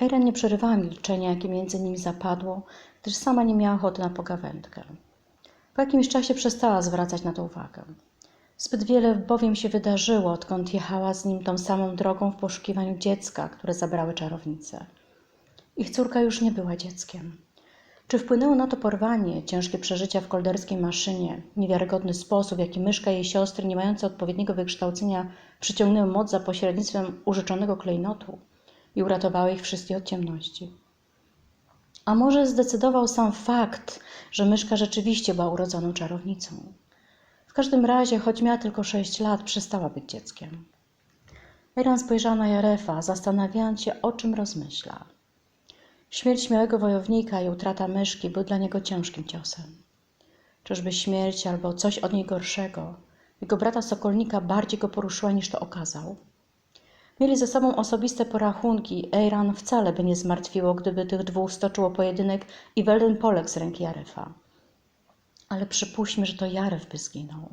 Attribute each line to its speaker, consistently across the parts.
Speaker 1: Ejran nie przerywała milczenia, jakie między nimi zapadło, gdyż sama nie miała ochoty na pogawędkę. Po jakimś czasie przestała zwracać na to uwagę. Zbyt wiele bowiem się wydarzyło, odkąd jechała z nim tą samą drogą w poszukiwaniu dziecka, które zabrały czarownice. Ich córka już nie była dzieckiem. Czy wpłynęło na to porwanie, ciężkie przeżycia w kolderskiej maszynie, niewiarygodny sposób, w jaki myszka jej siostry, nie mające odpowiedniego wykształcenia, przyciągnęły moc za pośrednictwem użyczonego klejnotu i uratowały ich wszystkich od ciemności? A może zdecydował sam fakt, że myszka rzeczywiście była urodzoną czarownicą? W każdym razie, choć miała tylko sześć lat, przestała być dzieckiem. Eran spojrzała na Jarefa, zastanawiając się, o czym rozmyśla. Śmierć śmiałego wojownika i utrata myszki był dla niego ciężkim ciosem. Czyżby śmierć albo coś od niej gorszego, jego brata Sokolnika bardziej go poruszyła niż to okazał? Mieli ze sobą osobiste porachunki. Eiran wcale by nie zmartwiło, gdyby tych dwóch stoczyło pojedynek i Welden poległ z ręki Jarefa. Ale przypuśćmy, że to Jaref by zginął.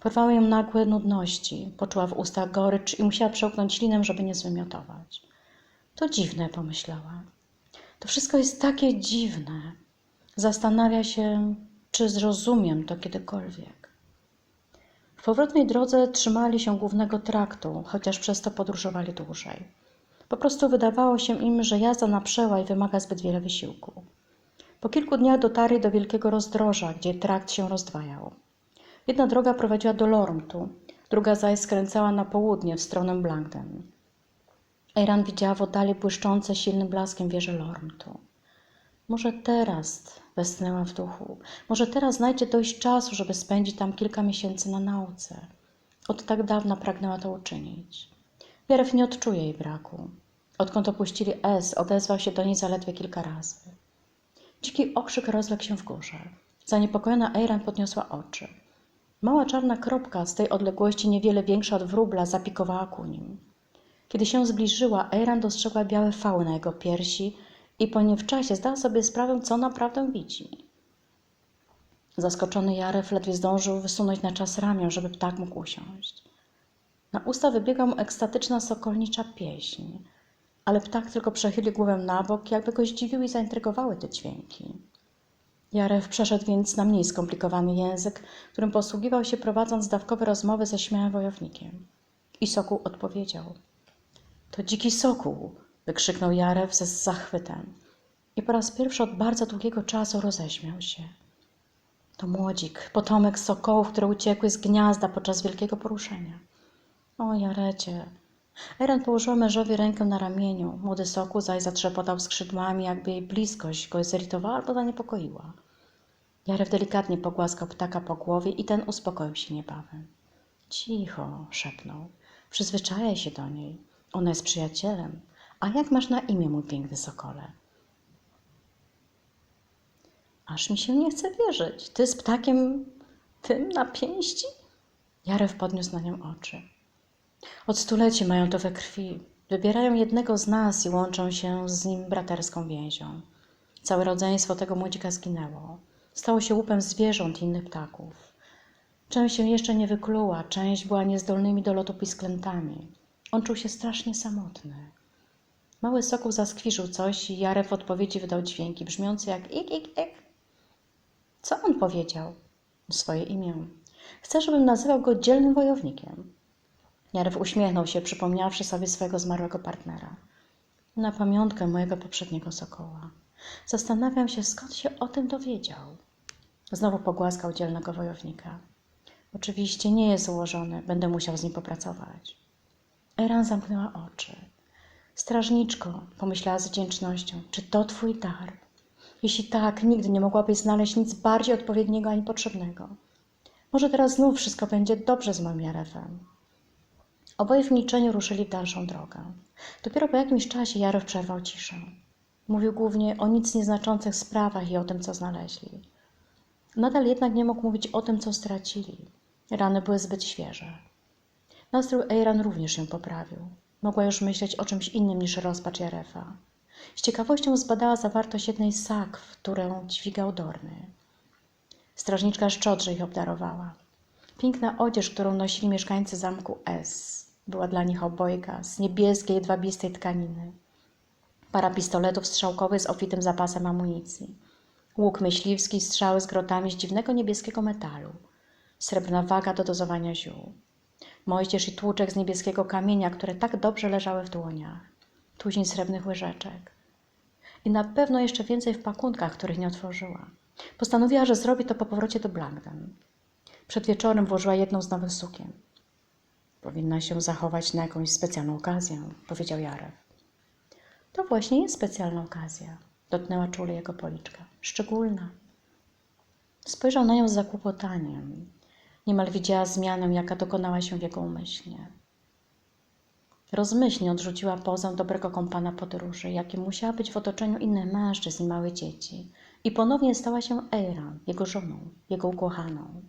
Speaker 1: Porwały ją nagłe nudności, poczuła w ustach gorycz i musiała przełknąć linem, żeby nie zwymiotować. To dziwne, pomyślała. To wszystko jest takie dziwne. Zastanawia się, czy zrozumiem to kiedykolwiek. W powrotnej drodze trzymali się głównego traktu, chociaż przez to podróżowali dłużej. Po prostu wydawało się im, że jazda na przełaj wymaga zbyt wiele wysiłku. Po kilku dniach dotarli do wielkiego rozdroża, gdzie trakt się rozdwajał. Jedna droga prowadziła do Lormtu, druga zaś skręcała na południe w stronę Blankden. Eiran widziała w oddali błyszczące silnym blaskiem wieże Lormtu. Może teraz, westchnęła w duchu, może teraz znajdzie dość czasu, żeby spędzić tam kilka miesięcy na nauce. Od tak dawna pragnęła to uczynić. Jarew nie odczuje jej braku. Odkąd opuścili S, odezwał się do niej zaledwie kilka razy. Dziki okrzyk rozległ się w górze. Zaniepokojona Eiran podniosła oczy. Mała czarna kropka z tej odległości niewiele większa od wróbla zapikowała ku nim. Kiedy się zbliżyła, Eiran dostrzegła białe fały na jego piersi i po nie w czasie zdała sobie sprawę, co naprawdę widzi. Zaskoczony Jaref ledwie zdążył wysunąć na czas ramię, żeby ptak mógł usiąść. Na usta wybiegła mu ekstatyczna sokolnicza pieśń, ale ptak tylko przechylił głowę na bok, jakby go zdziwiły i zaintrygowały te dźwięki. Jaref przeszedł więc na mniej skomplikowany język, którym posługiwał się prowadząc dawkowe rozmowy ze śmiałym wojownikiem. I sokół odpowiedział. To dziki sokół! Wykrzyknął Jarew ze zachwytem. I po raz pierwszy od bardzo długiego czasu roześmiał się. To młodzik, potomek sokołów, które uciekły z gniazda podczas wielkiego poruszenia. O, Jarecie! Eren położyła mężowi rękę na ramieniu. Młody soku zaś zatrzepotał skrzydłami, jakby jej bliskość go zirytowała albo zaniepokoiła. Jarew delikatnie pogłaskał ptaka po głowie i ten uspokoił się niebawem. Cicho, szepnął. Przyzwyczajaj się do niej. Ona jest przyjacielem. A jak masz na imię, mój piękny sokole? Aż mi się nie chce wierzyć. Ty z ptakiem tym na pięści? Jarew podniósł na nią oczy. Od stuleci mają to we krwi. Wybierają jednego z nas i łączą się z nim braterską więzią. Całe rodzeństwo tego młodzika zginęło. Stało się łupem zwierząt i innych ptaków. Część się jeszcze nie wykluła, część była niezdolnymi do lotu pisklętami. On czuł się strasznie samotny. Mały sokół zaskwirzył coś i Jarek w odpowiedzi wydał dźwięki brzmiące jak ik, ik, ik. Co on powiedział? Swoje imię. Chcę, żebym nazywał go dzielnym wojownikiem. Jarew uśmiechnął się, przypomniawszy sobie swojego zmarłego partnera. Na pamiątkę mojego poprzedniego sokoła. Zastanawiam się, skąd się o tym dowiedział. Znowu pogłaskał dzielnego wojownika. Oczywiście nie jest ułożony, będę musiał z nim popracować. Eran zamknęła oczy. Strażniczko, pomyślała z wdzięcznością, czy to twój dar? Jeśli tak, nigdy nie mogłabyś znaleźć nic bardziej odpowiedniego ani potrzebnego. Może teraz znów wszystko będzie dobrze z moim Jarefem. Oboje w milczeniu ruszyli w dalszą drogę. Dopiero po jakimś czasie Jaref przerwał ciszę. Mówił głównie o nic nieznaczących sprawach i o tym, co znaleźli. Nadal jednak nie mógł mówić o tym, co stracili. Rany były zbyt świeże. Nastrój Eiran również się poprawił. Mogła już myśleć o czymś innym niż rozpacz Jarefa. Z ciekawością zbadała zawartość jednej z sakw, którą dźwigał Dorny. Strażniczka szczodrze ich obdarowała. Piękna odzież, którą nosili mieszkańcy zamku S, była dla nich obojga z niebieskiej, jedwabistej tkaniny. para pistoletów strzałkowych z obfitym zapasem amunicji, łuk myśliwski, strzały z grotami z dziwnego niebieskiego metalu, srebrna waga do dozowania ziół, moździerz i tłuczek z niebieskiego kamienia, które tak dobrze leżały w dłoniach, tuzin srebrnych łyżeczek i na pewno jeszcze więcej w pakunkach, których nie otworzyła. Postanowiła, że zrobi to po powrocie do Blankden. Przed wieczorem włożyła jedną z nowych sukien. Powinna się zachować na jakąś specjalną okazję, powiedział Jarek. To właśnie jest specjalna okazja, dotknęła czule jego policzka. Szczególna. Spojrzał na nią z zakłopotaniem. Niemal widziała zmianę, jaka dokonała się w jego umyśle. Rozmyślnie odrzuciła pozę dobrego kompana podróży, jakim musiała być w otoczeniu innych mężczyzn i małych dzieci. I ponownie stała się Eiran, jego żoną, jego ukochaną.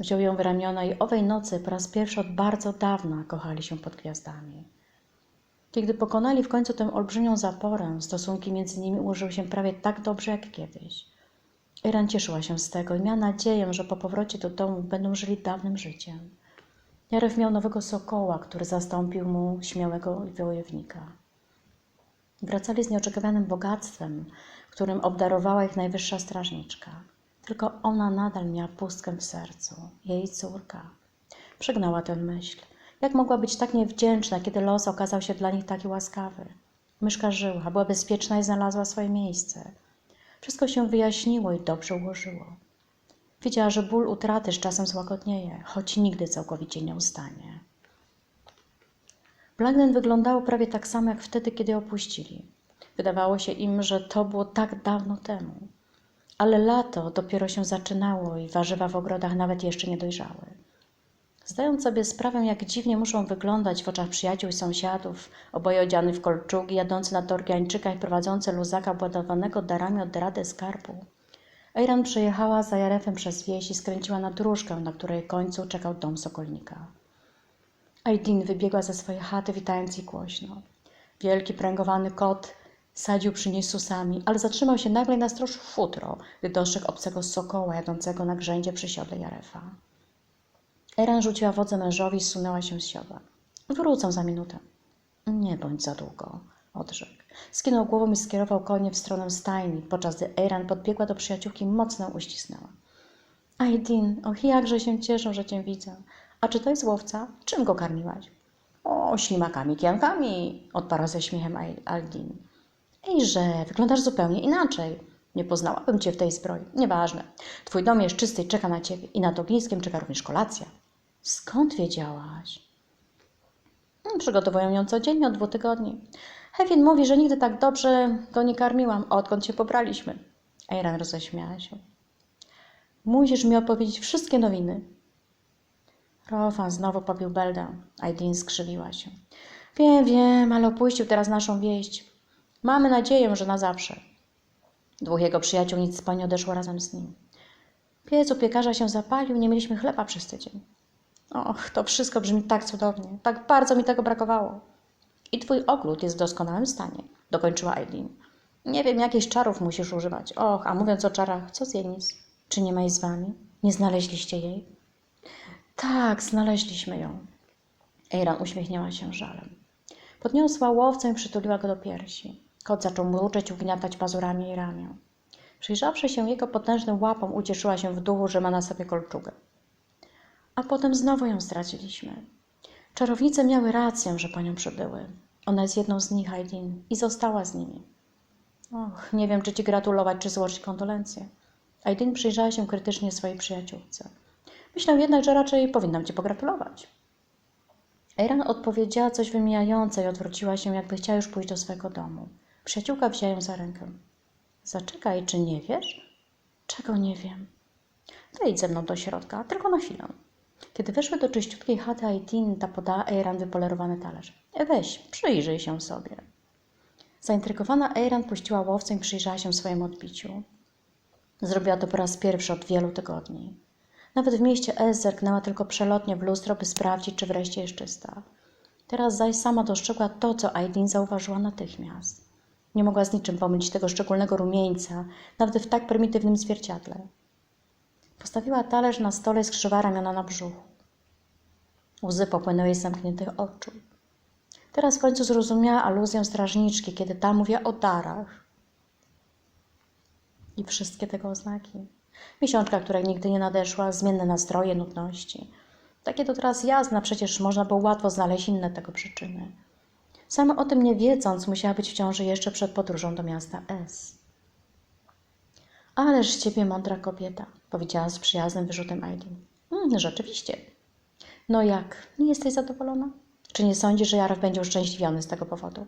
Speaker 1: Wziął ją w ramiona i owej nocy po raz pierwszy od bardzo dawna kochali się pod gwiazdami. Kiedy pokonali w końcu tę olbrzymią zaporę, stosunki między nimi ułożyły się prawie tak dobrze jak kiedyś. Eiran cieszyła się z tego i miała nadzieję, że po powrocie do domu będą żyli dawnym życiem. Jarew miał nowego sokoła, który zastąpił mu śmiałego wojownika. Wracali z nieoczekiwanym bogactwem, którym obdarowała ich najwyższa strażniczka. Tylko ona nadal miała pustkę w sercu, jej córka. Przegnała tę myśl. Jak mogła być tak niewdzięczna, kiedy los okazał się dla nich taki łaskawy? Myszka żyła, była bezpieczna i znalazła swoje miejsce. Wszystko się wyjaśniło i dobrze ułożyło. Wiedziała, że ból utraty z czasem złagodnieje, choć nigdy całkowicie nie ustanie. Blagden wyglądało prawie tak samo jak wtedy, kiedy opuścili. Wydawało się im, że to było tak dawno temu. Ale lato dopiero się zaczynało i warzywa w ogrodach nawet jeszcze nie dojrzały. Zdając sobie sprawę, jak dziwnie muszą wyglądać w oczach przyjaciół i sąsiadów, oboje odziani w kolczugi, jadący na Torgiańczyka i prowadzący luzaka obładowanego darami od rady skarbu, Eiran przejechała za Jarefem przez wieś i skręciła na dróżkę, na której końcu czekał dom Sokolnika. Aidin wybiegła ze swojej chaty, witając ich głośno. Wielki pręgowany kot sadził przy niej susami, ale zatrzymał się nagle na stroż futro, gdy dostrzegł obcego sokoła jadącego na grzędzie przy siodle Jarefa. Eran rzuciła wodze mężowi i zsunęła się z siodła. Wrócę za minutę. Nie bądź za długo, odrzekł. Skinął głową i skierował konie w stronę stajni, podczas gdy Eiran podbiegła do przyjaciółki i mocno uścisnęła. Aidin, och, jakże się cieszę, że cię widzę. A czy to jest łowca? Czym go karmiłaś? O, ślimakami, kiankami, odparła ze śmiechem Aidin. Ejże, wyglądasz zupełnie inaczej. Nie poznałabym cię w tej zbroi. Nieważne. Twój dom jest czysty i czeka na ciebie. I nad ogniskiem czeka również kolacja. Skąd wiedziałaś? Przygotowuję ją codziennie od dwóch tygodni. Hewin mówi, że nigdy tak dobrze go nie karmiłam, odkąd się pobraliśmy. Eiran roześmiała się. Musisz mi opowiedzieć wszystkie nowiny. Rofan znowu pobił Beldę. Aidin skrzywiła się. Wiem, wiem, ale opuścił teraz naszą wieść. Mamy nadzieję, że na zawsze. Dwóch jego przyjaciół nic po nie odeszło razem z nim. Piec u piekarza się zapalił, nie mieliśmy chleba przez tydzień. Och, to wszystko brzmi tak cudownie. Tak bardzo mi tego brakowało. I twój ogród jest w doskonałym stanie, dokończyła Eileen. Nie wiem, jakichś czarów musisz używać. Och, a mówiąc o czarach, co z Jenis? Czy nie ma jej z wami? Nie znaleźliście jej? Tak, znaleźliśmy ją. Eiran uśmiechnęła się żalem. Podniosła łowcę i przytuliła go do piersi. Kot zaczął mruczeć i ugniatać pazurami jej ramię. Przyjrzawszy się jego potężnym łapom, ucieszyła się w duchu, że ma na sobie kolczugę. A potem znowu ją straciliśmy. Czarownice miały rację, że po nią przybyły. Ona jest jedną z nich, Aidin, i została z nimi. Och, nie wiem, czy ci gratulować, czy złożyć kondolencje. Aidin przyjrzała się krytycznie swojej przyjaciółce. Myślę jednak, że raczej powinnam ci pogratulować. Eiran odpowiedziała coś wymijające i odwróciła się, jakby chciała już pójść do swego domu. Przyjaciółka wzięła ją za rękę. Zaczekaj, czy nie wiesz? Czego nie wiem? Wejdź ze mną do środka, tylko na chwilę. Kiedy weszły do czyściutkiej chaty Aitin, ta podała Eiran wypolerowany talerz. Weź, przyjrzyj się sobie. Zaintrygowana Eiran puściła łowcę i przyjrzała się swojemu odbiciu. Zrobiła to po raz pierwszy od wielu tygodni. Nawet w mieście S zerknęła tylko przelotnie w lustro, by sprawdzić, czy wreszcie jest czysta. Teraz zaś sama dostrzegła to, co Aidin zauważyła natychmiast. Nie mogła z niczym pomylić tego szczególnego rumieńca, nawet w tak prymitywnym zwierciadle. Postawiła talerz na stole i skrzyżowała ramiona na brzuchu. Łzy popłynęły jej z zamkniętych oczu. Teraz w końcu zrozumiała aluzję strażniczki, kiedy ta mówiła o darach. I wszystkie tego oznaki. Miesiączka, która nigdy nie nadeszła, zmienne nastroje, nudności. Takie to teraz jasne, przecież można było łatwo znaleźć inne tego przyczyny. Sama o tym nie wiedząc, musiała być w ciąży jeszcze przed podróżą do miasta S. Ależ ciebie mądra kobieta, powiedziała z przyjaznym wyrzutem Aileen. Mm, rzeczywiście. No jak, nie jesteś zadowolona? Czy nie sądzisz, że Jarek będzie uszczęśliwiony z tego powodu?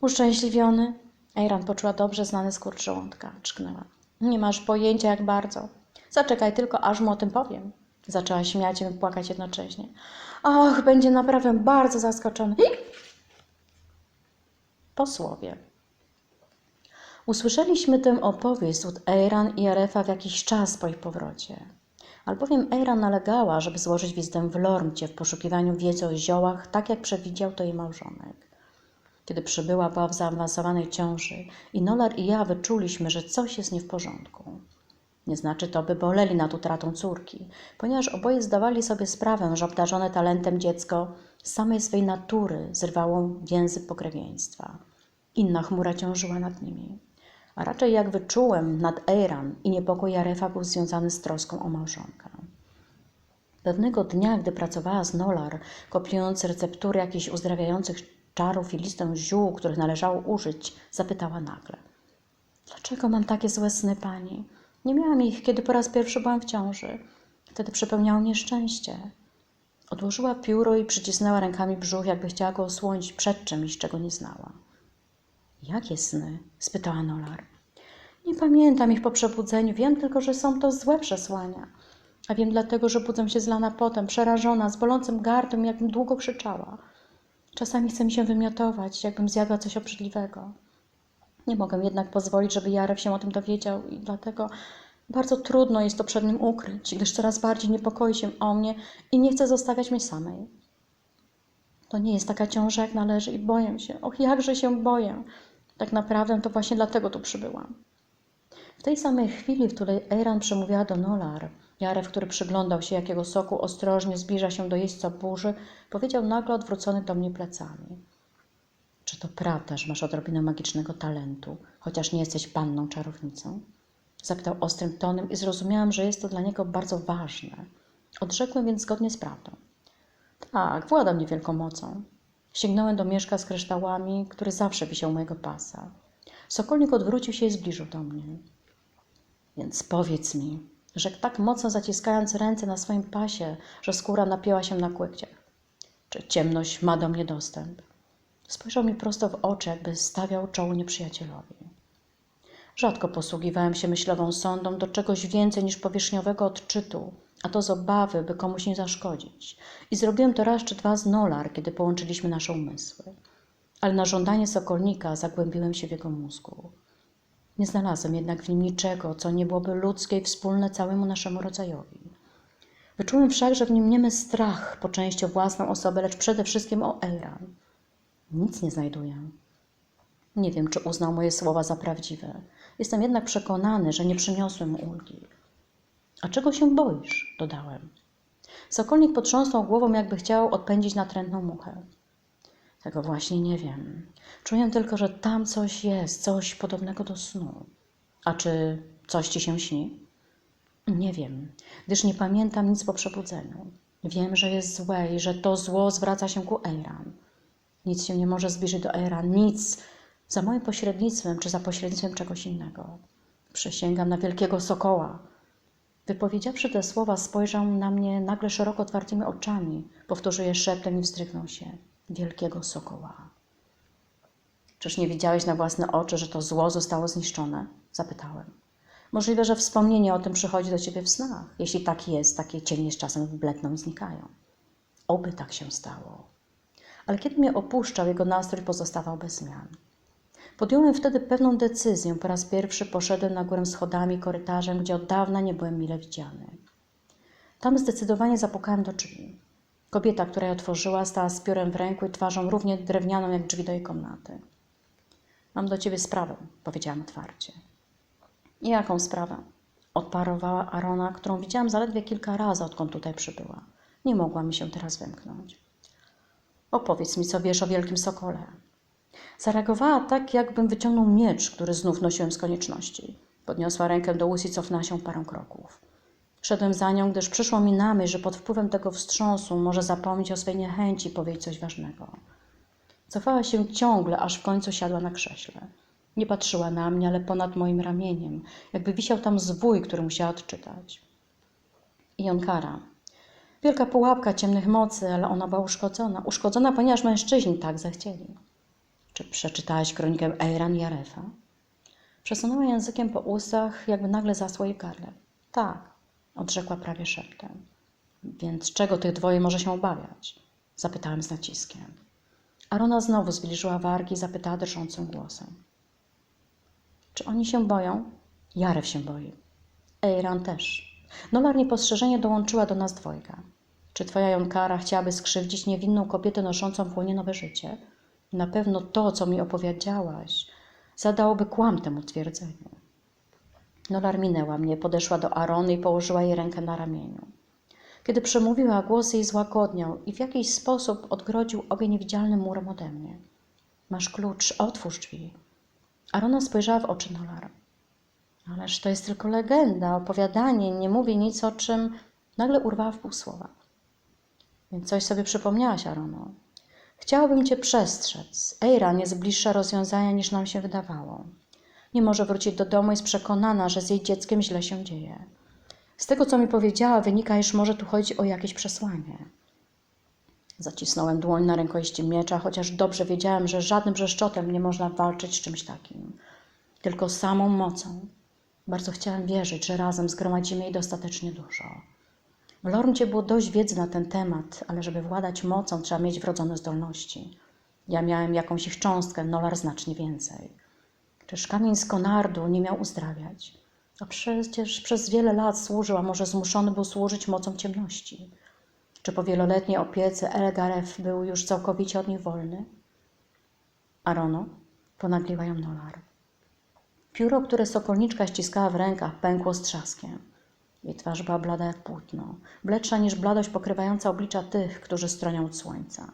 Speaker 1: Uszczęśliwiony? Ejran poczuła dobrze znany skurcz żołądka. Czknęła. Nie masz pojęcia, jak bardzo. Zaczekaj tylko, aż mu o tym powiem. Zaczęła śmiać i płakać jednocześnie. Och, będzie naprawdę bardzo zaskoczony. Posłowie. Usłyszeliśmy tę opowieść od Eiran i Arefa w jakiś czas po ich powrocie. Albowiem Eiran nalegała, żeby złożyć wizytę w Lormcie w poszukiwaniu wiedzy o ziołach, tak jak przewidział to jej małżonek. Kiedy przybyła, była w zaawansowanej ciąży i Nolar i ja wyczuliśmy, że coś jest nie w porządku. Nie znaczy to, by boleli nad utratą córki, ponieważ oboje zdawali sobie sprawę, że obdarzone talentem dziecko z samej swej natury zrywało więzy pokrewieństwa. Inna chmura ciążyła nad nimi. A raczej, jak wyczułem, nad Eiran i niepokój Jarefa był związany z troską o małżonkę. Pewnego dnia, gdy pracowała z Nolar, kopiując receptury jakichś uzdrawiających czarów i listę ziół, których należało użyć, zapytała nagle. Dlaczego mam takie złe sny, pani? Nie miałam ich, kiedy po raz pierwszy byłam w ciąży. Wtedy przepełniało mnie szczęście. Odłożyła pióro i przycisnęła rękami brzuch, jakby chciała go osłonić przed czymś, czego nie znała. Jakie sny? spytała Nolar. Nie pamiętam ich po przebudzeniu, wiem tylko, że są to złe przesłania. A wiem dlatego, że budzę się zlana potem, przerażona, z bolącym gardłem, jakbym długo krzyczała. Czasami chce mi się wymiotować, jakbym zjadła coś obrzydliwego. Nie mogę jednak pozwolić, żeby Jarew się o tym dowiedział i dlatego bardzo trudno jest to przed nim ukryć, gdyż coraz bardziej niepokoi się o mnie i nie chce zostawiać mnie samej. To nie jest taka ciąża, jak należy i boję się. Och, jakże się boję. Tak naprawdę to właśnie dlatego tu przybyłam. W tej samej chwili, w której Eiran przemówiła do Nolar, Jarew, który przyglądał się, jakiego soku ostrożnie zbliża się do jeźdźca burzy, powiedział nagle odwrócony do mnie plecami. Czy to prawda, że masz odrobinę magicznego talentu, chociaż nie jesteś panną czarownicą? Zapytał ostrym tonem i zrozumiałam, że jest to dla niego bardzo ważne. Odrzekłem więc zgodnie z prawdą. Tak, władam niewielką mocą. Sięgnąłem do mieszka z kryształami, który zawsze wisiał mojego pasa. Sokolnik odwrócił się i zbliżył do mnie. Więc powiedz mi, że tak mocno zaciskając ręce na swoim pasie, że skóra napięła się na kłykciach. Czy ciemność ma do mnie dostęp? Spojrzał mi prosto w oczy, jakby stawiał czoło nieprzyjacielowi. Rzadko posługiwałem się myślową sondą do czegoś więcej niż powierzchniowego odczytu, a to z obawy, by komuś nie zaszkodzić. I zrobiłem to raz czy dwa z Nolar, kiedy połączyliśmy nasze umysły. Ale na żądanie Sokolnika zagłębiłem się w jego mózgu. Nie znalazłem jednak w nim niczego, co nie byłoby ludzkie i wspólne całemu naszemu rodzajowi. Wyczułem wszak, że w nim niemy strach po części o własną osobę, lecz przede wszystkim o Eiran. Nic nie znajduję. Nie wiem, czy uznał moje słowa za prawdziwe. Jestem jednak przekonany, że nie przyniosłem ulgi. A czego się boisz? dodałem. Sokolnik potrząsnął głową, jakby chciał odpędzić natrętną muchę. Tego właśnie nie wiem. Czuję tylko, że tam coś jest, coś podobnego do snu. A czy coś ci się śni? Nie wiem, gdyż nie pamiętam nic po przebudzeniu. Wiem, że jest złe i że to zło zwraca się ku Eiran. Nic się nie może zbliżyć do Eiran, nic, za moim pośrednictwem czy za pośrednictwem czegoś innego. Przysięgam na wielkiego sokoła. Wypowiedziawszy te słowa, spojrzał na mnie nagle szeroko otwartymi oczami, powtórzył je szeptem i wzdrygnął się. Wielkiego sokoła. Czyż nie widziałeś na własne oczy, że to zło zostało zniszczone? Zapytałem. Możliwe, że wspomnienie o tym przychodzi do ciebie w snach. Jeśli tak jest, takie cienie z czasem wybledną i znikają. Oby tak się stało. Ale kiedy mnie opuszczał, jego nastrój pozostawał bez zmian. Podjąłem wtedy pewną decyzję. Po raz pierwszy poszedłem na górę schodami, korytarzem, gdzie od dawna nie byłem mile widziany. Tam zdecydowanie zapukałem do drzwi. Kobieta, która je otworzyła, stała z piórem w ręku i twarzą równie drewnianą jak drzwi do jej komnaty. Mam do ciebie sprawę, powiedziałam otwarcie. I jaką sprawę? Odparowała Arona, którą widziałam zaledwie kilka razy, odkąd tutaj przybyła. Nie mogła mi się teraz wymknąć. Opowiedz mi, co wiesz o wielkim sokole. Zareagowała tak, jakbym wyciągnął miecz, który znów nosiłem z konieczności. Podniosła rękę do ust i cofnęła się parę kroków. Szedłem za nią, gdyż przyszło mi na myśl, że pod wpływem tego wstrząsu może zapomnieć o swej niechęci i powiedzieć coś ważnego. Cofała się ciągle, aż w końcu siadła na krześle. Nie patrzyła na mnie, ale ponad moim ramieniem, jakby wisiał tam zwój, który musiała odczytać. I Jonkara. Wielka pułapka ciemnych mocy, ale ona była uszkodzona. Uszkodzona, ponieważ mężczyźni tak zechcieli. Czy przeczytałaś kronikę Eiran i Arefa? Przesunęła językiem po ustach, jakby nagle zasło jej gardle. Tak, odrzekła prawie szeptem. Więc czego tych dwoje może się obawiać? Zapytałem z naciskiem. Arona znowu zwilżyła wargi i zapytała drżącym głosem. Czy oni się boją? Jarew się boi. Eiran też. Nolar niepostrzeżenie dołączyła do nas dwojga. Czy twoja Jonkara chciałaby skrzywdzić niewinną kobietę noszącą w łonie nowe życie? Na pewno to, co mi opowiedziałaś, zadałoby kłam temu twierdzeniu. Nolar minęła mnie, podeszła do Arony i położyła jej rękę na ramieniu. Kiedy przemówiła, głos jej złagodniał i w jakiś sposób odgrodził ogień niewidzialnym murem ode mnie. Masz klucz, otwórz drzwi. Arona spojrzała w oczy Nolara. Ależ to jest tylko legenda, opowiadanie, nie mówi nic o czym. Nagle urwała w pół słowa. Więc coś sobie przypomniałaś, Arono. Chciałabym cię przestrzec. Eira jest bliższa rozwiązania niż nam się wydawało. Nie może wrócić do domu, jest przekonana, że z jej dzieckiem źle się dzieje. Z tego, co mi powiedziała, wynika, iż może tu chodzić o jakieś przesłanie. Zacisnąłem dłoń na rękojeści miecza, chociaż dobrze wiedziałem, że żadnym brzeszczotem nie można walczyć z czymś takim. Tylko samą mocą. Bardzo chciałem wierzyć, że razem zgromadzimy jej dostatecznie dużo. W Lorncie było dość wiedzy na ten temat, ale żeby władać mocą, trzeba mieć wrodzone zdolności. Ja miałem jakąś ich cząstkę, Nolar znacznie więcej. Czyż kamień z Konardu nie miał uzdrawiać? A przecież przez wiele lat służył, a może zmuszony był służyć mocą ciemności. Czy po wieloletniej opiece Elgaref był już całkowicie od nich wolny? Arono, ponagliła ją Nolar. Pióro, które sokolniczka ściskała w rękach, pękło z trzaskiem. Jej twarz była blada jak płótno, bledsza niż bladość pokrywająca oblicza tych, którzy stronią od słońca.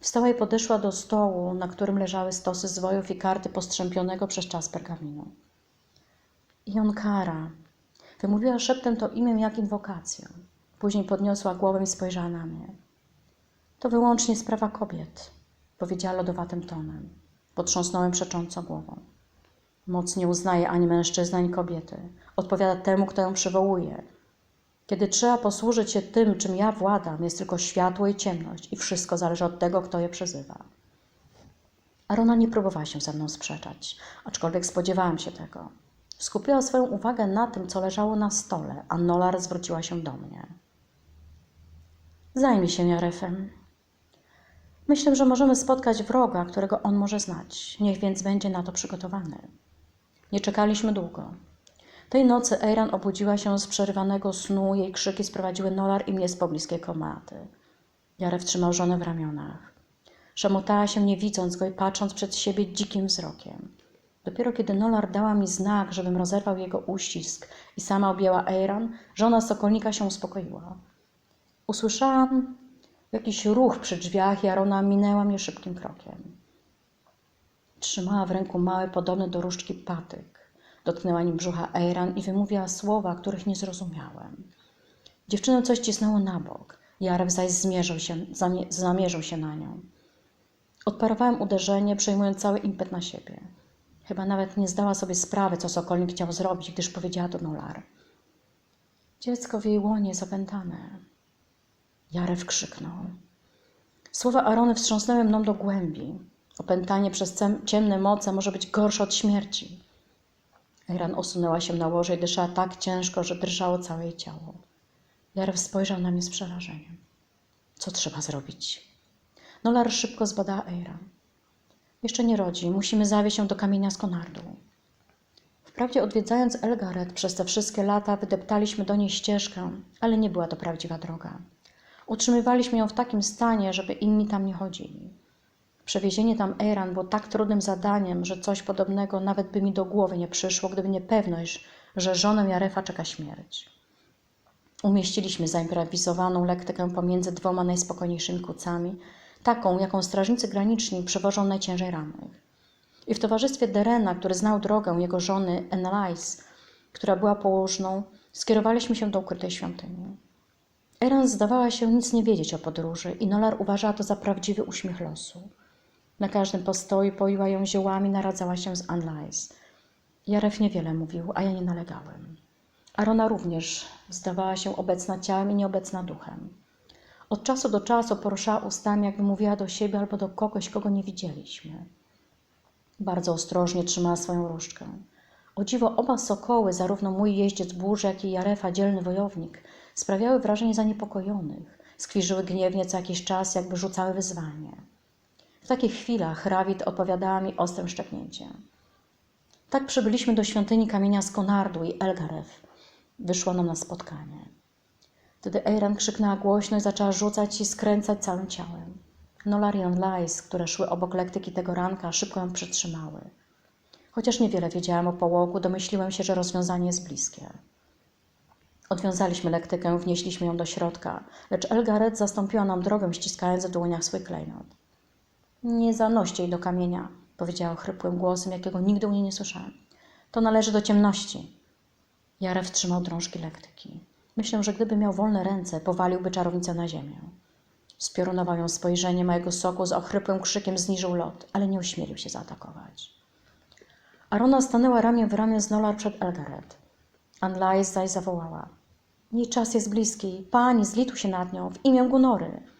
Speaker 1: Wstała i podeszła do stołu, na którym leżały stosy zwojów i karty postrzępionego przez czas pergaminu. Jonkara. Wymówiła szeptem to imię jak inwokację. Później podniosła głowę i spojrzała na mnie. To wyłącznie sprawa kobiet, powiedziała lodowatym tonem. Potrząsnąłem przecząco głową. Moc nie uznaje ani mężczyzny, ani kobiety. Odpowiada temu, kto ją przywołuje. Kiedy trzeba posłużyć się tym, czym ja władam, jest tylko światło i ciemność i wszystko zależy od tego, kto je przyzywa. Arona nie próbowała się ze mną sprzeczać, aczkolwiek spodziewałam się tego. Skupiła swoją uwagę na tym, co leżało na stole, a Nolar zwróciła się do mnie. Zajmij się Jarefem. Myślę, że możemy spotkać wroga, którego on może znać. Niech więc będzie na to przygotowany. Nie czekaliśmy długo. Tej nocy Eiran obudziła się z przerywanego snu, jej krzyki sprowadziły Nolar i mnie z pobliskiej komaty. Jaref trzymał żonę w ramionach. Szamotała się, nie widząc go i patrząc przed siebie dzikim wzrokiem. Dopiero kiedy Nolar dała mi znak, żebym rozerwał jego uścisk i sama objęła Eiran, żona sokolnika się uspokoiła. Usłyszałam jakiś ruch przy drzwiach i Arona minęła mnie szybkim krokiem. Trzymała w ręku mały, podobny do różdżki patyk. Dotknęła nim brzucha Eiran i wymówiła słowa, których nie zrozumiałem. Dziewczynę coś cisnęło na bok. Jarek zaś zmierzył się, zamie, zamierzył się na nią. Odparowałem uderzenie, przejmując cały impet na siebie. Chyba nawet nie zdała sobie sprawy, co Sokolnik chciał zrobić, gdyż powiedziała do Nolar. Dziecko w jej łonie jest opętane. Jarew krzyknął. Słowa Arony wstrząsnęły mną do głębi. Opętanie przez ciemne moce może być gorsze od śmierci. Eiran osunęła się na łoże i dyszała tak ciężko, że drżało całe jej ciało. Jarew spojrzał na mnie z przerażeniem. Co trzeba zrobić? Nolar szybko zbadała Eiran. Jeszcze nie rodzi. Musimy zawieźć ją do kamienia z Konardu. Wprawdzie odwiedzając Elgaret przez te wszystkie lata wydeptaliśmy do niej ścieżkę, ale nie była to prawdziwa droga. Utrzymywaliśmy ją w takim stanie, żeby inni tam nie chodzili. Przewiezienie tam Eiran było tak trudnym zadaniem, że coś podobnego nawet by mi do głowy nie przyszło, gdyby nie pewność, że żonę Jarefa czeka śmierć. Umieściliśmy zaimprowizowaną lektykę pomiędzy dwoma najspokojniejszymi kucami, taką, jaką strażnicy graniczni przewożą najciężej rannych. I w towarzystwie Derena, który znał drogę jego żony Enelais, która była położną, skierowaliśmy się do ukrytej świątyni. Eran zdawała się nic nie wiedzieć o podróży i Nolar uważała to za prawdziwy uśmiech losu. Na każdym postoju poiła ją ziołami, naradzała się z Anlais. Jaref niewiele mówił, a ja nie nalegałem. Arona również zdawała się obecna ciałem i nieobecna duchem. Od czasu do czasu poruszała ustami, jakby mówiła do siebie albo do kogoś, kogo nie widzieliśmy. Bardzo ostrożnie trzymała swoją różdżkę. O dziwo oba sokoły, zarówno mój jeździec burzy, jak i Jarefa, dzielny wojownik, sprawiały wrażenie zaniepokojonych. Skwierzyły gniewnie co jakiś czas, jakby rzucały wyzwanie. W takich chwilach Rawit odpowiadała mi ostrym szczeknięciem. Tak przybyliśmy do świątyni kamienia Skonardu i Elgaref. Wyszło nam na spotkanie. Wtedy Eiran krzyknęła głośno i zaczęła rzucać i skręcać całym ciałem. Nolarion Lais, które szły obok lektyki tego ranka, szybko ją przytrzymały. Chociaż niewiele wiedziałem o połogu, domyśliłem się, że rozwiązanie jest bliskie. Odwiązaliśmy lektykę, wnieśliśmy ją do środka, lecz Elgaret zastąpiła nam drogę, ściskając w dłoniach swój klejnot. Nie zanoście jej do kamienia, powiedziała chrypłym głosem, jakiego nigdy u niej nie słyszałem. To należy do ciemności. Jaref trzymał drążki lektyki. Myślę, że gdyby miał wolne ręce, powaliłby czarownicę na ziemię. Spiorunował ją spojrzenie mojego soku, z ochrypłym krzykiem zniżył lot, ale nie ośmielił się zaatakować. Arona stanęła ramię w ramię z Nolar przed Elgaret. Anlais zaś zawołała. Jej czas jest bliski. Pani, zlituj się nad nią w imię Gunory.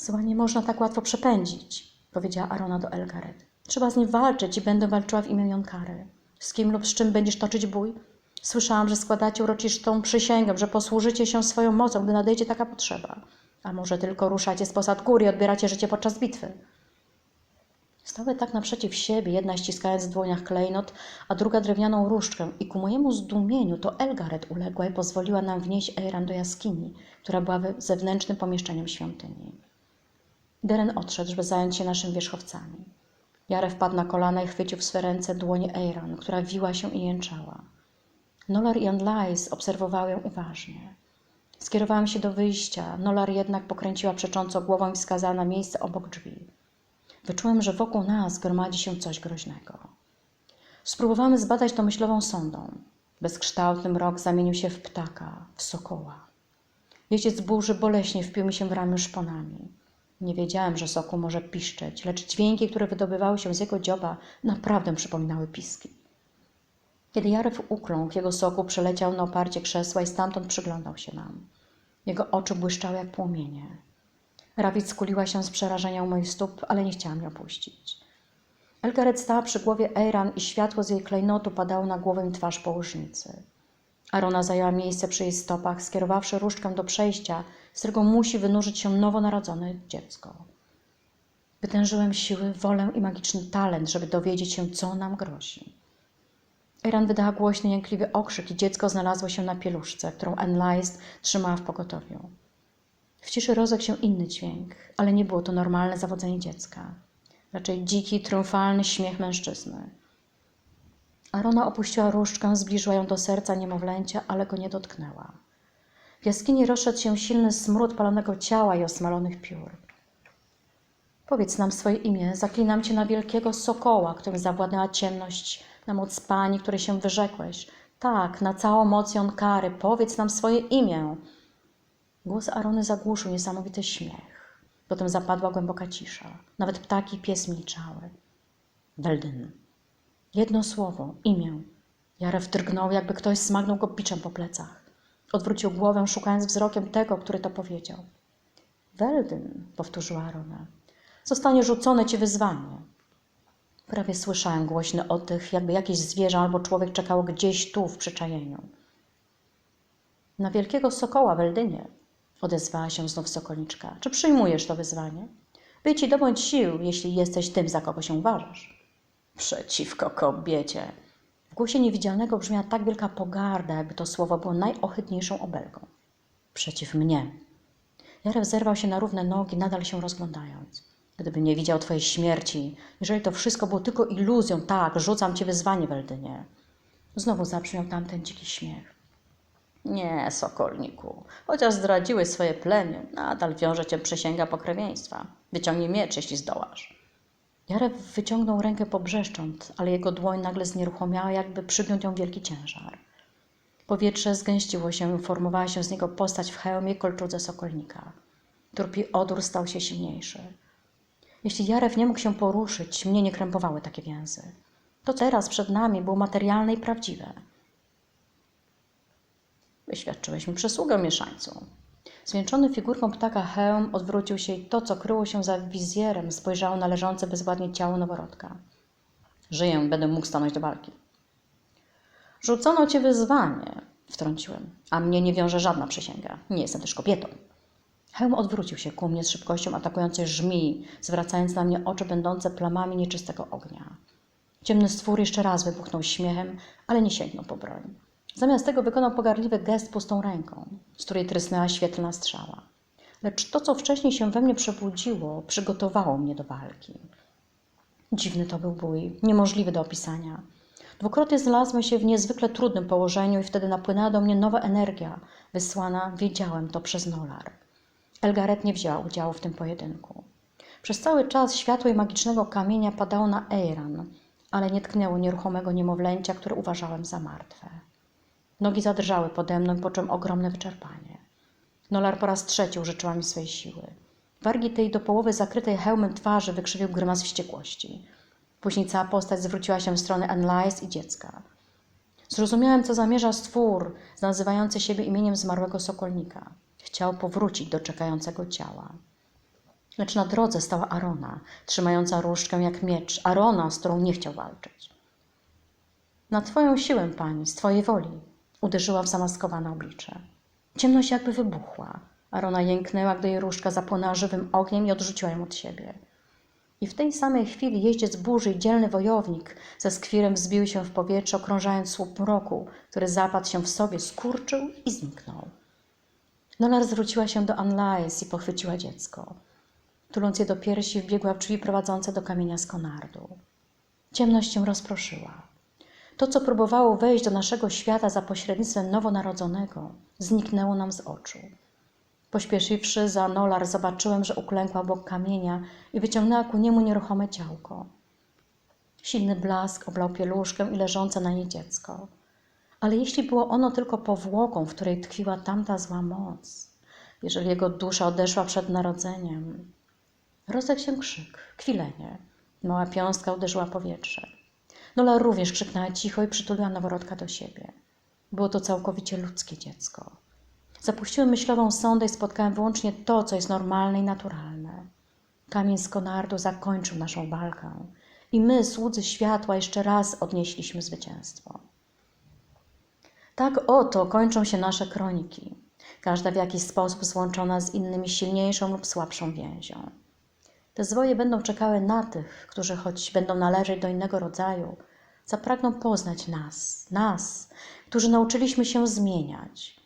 Speaker 1: Zła nie można tak łatwo przepędzić, powiedziała Arona do Elgaret. Trzeba z nim walczyć i będę walczyła w imię Jonkary. Z kim lub z czym będziesz toczyć bój? Słyszałam, że składacie uroczystą przysięgę, że posłużycie się swoją mocą, gdy nadejdzie taka potrzeba. A może tylko ruszacie z posad góry i odbieracie życie podczas bitwy? Stały tak naprzeciw siebie, jedna ściskając w dłoniach klejnot, a druga drewnianą różdżkę i ku mojemu zdumieniu to Elgaret uległa i pozwoliła nam wnieść Eiran do jaskini, która była zewnętrznym pomieszczeniem świątyni. Deren odszedł, żeby zająć się naszymi wierzchowcami. Jarę wpadł na kolana i chwycił w swe ręce dłonie Eiran, która wiła się i jęczała. Nolar i Anlais obserwowały ją uważnie. Skierowałam się do wyjścia, Nolar jednak pokręciła przecząco głową i wskazała na miejsce obok drzwi. Wyczułem, że wokół nas gromadzi się coś groźnego. Spróbowamy zbadać to myślową sondą. Bezkształtny mrok zamienił się w ptaka, w sokoła. Jeździec burzy boleśnie wpił mi się w ramię szponami. Nie wiedziałem, że sokół może piszczeć, lecz dźwięki, które wydobywały się z jego dzioba, naprawdę przypominały piski. Kiedy Jaref ukląkł, jego soku przeleciał na oparcie krzesła i stamtąd przyglądał się nam. Jego oczy błyszczały jak płomienie. Rawit skuliła się z przerażenia u moich stóp, ale nie chciała mnie opuścić. Elgaret stała przy głowie Eiran i światło z jej klejnotu padało na głowę i twarz położnicy. Arona zajęła miejsce przy jej stopach, skierowawszy różdżkę do przejścia, z którego musi wynurzyć się nowonarodzone dziecko. Wytężyłem siły, wolę i magiczny talent, żeby dowiedzieć się, co nam grozi. Eran wydała głośny, jękliwy okrzyk i dziecko znalazło się na pieluszce, którą Enlist trzymała w pogotowiu. W ciszy rozległ się inny dźwięk, ale nie było to normalne zawodzenie dziecka. Raczej dziki, triumfalny śmiech mężczyzny. Arona opuściła różdżkę, zbliżyła ją do serca niemowlęcia, ale go nie dotknęła. W jaskini rozszedł się silny smród palonego ciała i osmalonych piór. Powiedz nam swoje imię, zaklinam cię na wielkiego sokoła, którym zawładnęła ciemność, na moc pani, której się wyrzekłeś. Tak, na całą moc Jonkary, powiedz nam swoje imię. Głos Arony zagłuszył niesamowity śmiech. Potem zapadła głęboka cisza. Nawet ptaki i pies milczały. Weldyn. Jedno słowo, imię. Jaref drgnął, jakby ktoś smagnął go biczem po plecach. Odwrócił głowę, szukając wzrokiem tego, który to powiedział. Weldyn, powtórzyła Arona. Zostanie rzucone ci wyzwanie. Prawie słyszałem głośny oddech, jakby jakieś zwierzę albo człowiek czekało gdzieś tu w przyczajeniu. Na wielkiego sokoła, Weldynie, odezwała się znów sokoliczka. Czy przyjmujesz to wyzwanie? By ci dobądź sił, jeśli jesteś tym, za kogo się uważasz. Przeciwko kobiecie. W głosie niewidzialnego brzmiała tak wielka pogarda, jakby to słowo było najohydniejszą obelgą. Przeciw mnie. Jarek zerwał się na równe nogi, nadal się rozglądając. Gdyby nie widział twojej śmierci, jeżeli to wszystko było tylko iluzją, tak, rzucam ci wyzwanie, Weldynie. Znowu zabrzmiał tamten dziki śmiech. Nie, sokolniku. Chociaż zdradziłeś swoje plemię, nadal wiąże cię przysięga pokrewieństwa. Wyciągnij miecz, jeśli zdołasz. Jarew wyciągnął rękę pobrzeszcząc, ale jego dłoń nagle znieruchomiała, jakby przygniótł ją wielki ciężar. Powietrze zgęściło się i formowała się z niego postać w hełmie kolczudze sokolnika. Turpi odór stał się silniejszy. Jeśli Jarew nie mógł się poruszyć, mnie nie krępowały takie więzy. To teraz przed nami było materialne i prawdziwe. Wyświadczyłeś mi przysługę mieszańcu. Zwieńczony figurką ptaka hełm odwrócił się i to, co kryło się za wizjerem, spojrzało na leżące bezładnie ciało noworodka. Żyję, będę mógł stanąć do walki. Rzucono cię wyzwanie, wtrąciłem, a mnie nie wiąże żadna przysięga. Nie jestem też kobietą. Hełm odwrócił się ku mnie z szybkością atakującej żmii, zwracając na mnie oczy będące plamami nieczystego ognia. Ciemny stwór jeszcze raz wybuchnął śmiechem, ale nie sięgnął po broń. Zamiast tego wykonał pogardliwy gest pustą ręką, z której trysnęła świetlna strzała. Lecz to, co wcześniej się we mnie przebudziło, przygotowało mnie do walki. Dziwny to był bój, niemożliwy do opisania. Dwukrotnie znalazłem się w niezwykle trudnym położeniu i wtedy napłynęła do mnie nowa energia, wysłana, wiedziałem to, przez Nolar. Elgaret nie wzięła udziału w tym pojedynku. Przez cały czas światło i magicznego kamienia padało na Eiran, ale nie tknęło nieruchomego niemowlęcia, które uważałem za martwe. Nogi zadrżały pode mną poczułem ogromne wyczerpanie. Nolar po raz trzeci użyczyła mi swej siły. Wargi tej do połowy zakrytej hełmem twarzy wykrzywił grymas wściekłości. Później cała postać zwróciła się w stronę Anlais i dziecka. Zrozumiałem, co zamierza stwór, nazywający siebie imieniem zmarłego sokolnika. Chciał powrócić do czekającego ciała. Lecz na drodze stała Arona, trzymająca różdżkę jak miecz. Arona, z którą nie chciał walczyć. Na twoją siłę, pani, z twojej woli, uderzyła w zamaskowane oblicze. Ciemność jakby wybuchła. Arona jęknęła, gdy jej różdżka zapłonęła żywym ogniem i odrzuciła ją od siebie. I w tej samej chwili jeździec burzy i dzielny wojownik ze skwirem wzbił się w powietrze, okrążając słup mroku, który zapadł się w sobie, skurczył i zniknął. Nolar zwróciła się do Anlais i pochwyciła dziecko. Tuląc je do piersi, wbiegła w drzwi prowadzące do kamienia z konardu. Ciemność się rozproszyła. To, co próbowało wejść do naszego świata za pośrednictwem nowonarodzonego, zniknęło nam z oczu. Pośpieszywszy za Nolar, zobaczyłem, że uklękła obok kamienia i wyciągnęła ku niemu nieruchome ciałko. Silny blask oblał pieluszkę i leżące na niej dziecko. Ale jeśli było ono tylko powłoką, w której tkwiła tamta zła moc, jeżeli jego dusza odeszła przed narodzeniem, rozległ się krzyk, kwilenie. Mała piąstka uderzyła powietrze. Nola również krzyknęła cicho i przytuliła noworodka do siebie. Było to całkowicie ludzkie dziecko. Zapuściłem myślową sondę i spotkałem wyłącznie to, co jest normalne i naturalne. Kamień z konardu zakończył naszą walkę i my, słudzy światła, jeszcze raz odnieśliśmy zwycięstwo. Tak oto kończą się nasze kroniki, każda w jakiś sposób złączona z innymi silniejszą lub słabszą więzią. Te zwoje będą czekały na tych, którzy choć będą należeć do innego rodzaju, zapragną poznać nas, nas, którzy nauczyliśmy się zmieniać.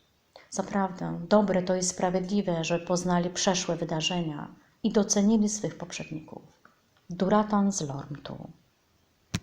Speaker 1: Zaprawdę, dobre to i sprawiedliwe, że poznali przeszłe wydarzenia i docenili swych poprzedników. Duratan z Lormtu.